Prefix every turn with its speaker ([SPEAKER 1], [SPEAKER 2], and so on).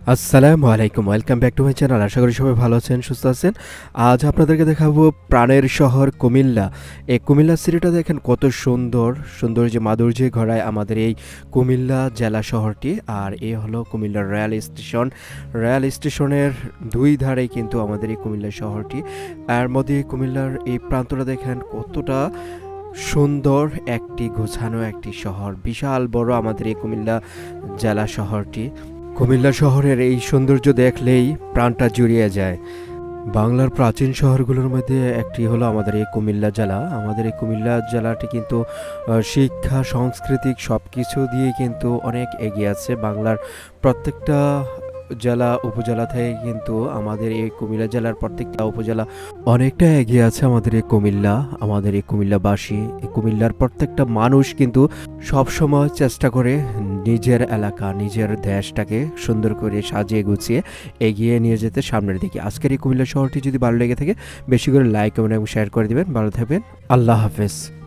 [SPEAKER 1] আসসালামু আলাইকুম, welcome back to my channel. আশা করি সবাই ভালো আছেন, সুস্থ আছেন। আজ আপনাদেরকে দেখাবো প্রাণের শহর কুমিল্লা। এই কুমিল্লা সিটিটা দেখেন কত সুন্দর সুন্দর যে মাধুর্যে ঘরায় আমাদের এই কুমিল্লা জেলা শহরটি। আর এ হলো কুমিল্লার রেল স্টেশন। রেল স্টেশনের দুই ধারেই কিন্তু আমাদের এই কুমিল্লা শহরটি। এর মধ্যে কুমিল্লার এই প্রান্তটা দেখেন কতটা সুন্দর, একটি গোছানো একটি শহর। বিশাল বড় আমাদের এই কুমিল্লা জেলা শহরটি। কুমিল্লা শহরের এই সৌন্দর্য দেখলেই প্রাণটা জুড়িয়ে যায়। বাংলার প্রাচীন শহরগুলোর মধ্যে একটি হলো আমাদের এই কুমিল্লা জেলা। আমাদের এই কুমিল্লা জেলাটি কিন্তু শিক্ষা, সাংস্কৃতিক সব কিছু দিয়ে কিন্তু অনেক এগিয়ে আছে। বাংলার প্রত্যেকটা জেলা উপজেলা থেকে কিন্তু আমাদের এই কুমিল্লা জেলার প্রত্যেকটা উপজেলা অনেকটা এগিয়ে আছে আমাদের এই কুমিল্লা, আমাদের এই কুমিল্লাবাসী। এই কুমিল্লার প্রত্যেকটা মানুষ কিন্তু সব সময় চেষ্টা করে নিজের এলাকা, নিজের দেশটাকে সুন্দর করে সাজিয়ে গুছিয়ে এগিয়ে নিয়ে যেতে সামনের দিকে। আজকের এই কুমিল্লা শহরটি যদি ভালো লেগে থাকে, বেশি করে লাইক কমেন্ট এবং শেয়ার করে দিবেন। ভালো থাকবেন। আল্লাহ হাফেজ।